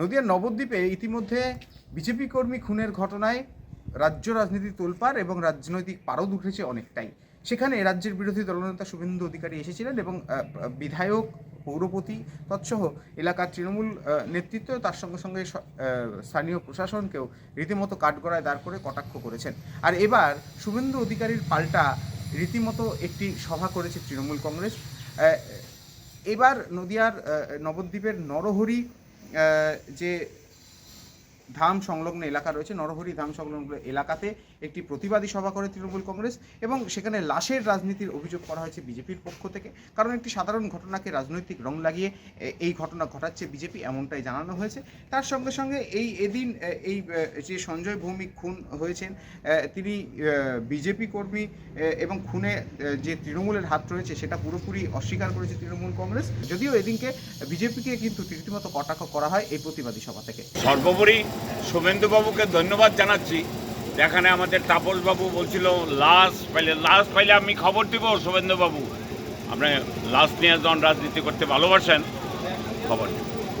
নদিয়ার নবদ্বীপে ইতিমধ্যে বিজেপি কর্মী খুনের ঘটনায় রাজ্য রাজনীতি তোলপাড় এবং রাজনৈতিক পারদ উঠেছে অনেকটাই। সেখানে রাজ্যের বিরোধী দলনেতা শুভেন্দু অধিকারী এসেছিলেন এবং বিধায়ক, পৌরপতি তৎসহ এলাকার তৃণমূল নেতৃত্ব তার সঙ্গে সঙ্গে স্থানীয় প্রশাসনকেও রীতিমতো কাঠগড়ায় দাঁড় করে কটাক্ষ করেছেন। আর এবার শুভেন্দু অধিকারীর পাল্টা রীতিমতো একটি সভা করেছে তৃণমূল কংগ্রেস। এবার নদিয়ার নবদ্বীপের নরহরি যে ধাম সংলগ্ন এলাকা রয়েছে, নরহরি ধাম সংলগ্ন এলাকাতে একটি প্রতিবাদী সভা করে তৃণমূল কংগ্রেস এবং সেখানে লাশের রাজনীতির অভিযোগ করা হয়েছে বিজেপির পক্ষ থেকে। কারণ একটি সাধারণ ঘটনাকে রাজনৈতিক রং লাগিয়ে এই ঘটনা ঘটাচ্ছে বিজেপি এমনটাই জানানো হয়েছে। তার সঙ্গে সঙ্গে এই এদিন এই যে সঞ্জয় ভৌমিক খুন হয়েছেন তিনি বিজেপি কর্মী এবং খুনে যে তৃণমূলের হাত রয়েছে সেটা পুরোপুরি অস্বীকার করেছে তৃণমূল কংগ্রেস। যদিও এদিনকে বিজেপিকে কিন্তু রীতিমতো কটাক্ষ করা হয় এই প্রতিবাদী সভা থেকে। সর্বোপরি শুভেন্দুবাবুকে ধন্যবাদ জানাচ্ছি। এখানে আমাদের তাপসবাবু বলছিল, লাশ পাইলে লাশ পাইলে আমি খবর দিব শুভেন্দুবাবু। আপনি লাশ নিয়ে যখন রাজনীতি করতে ভালোবাসেন, খবর দিব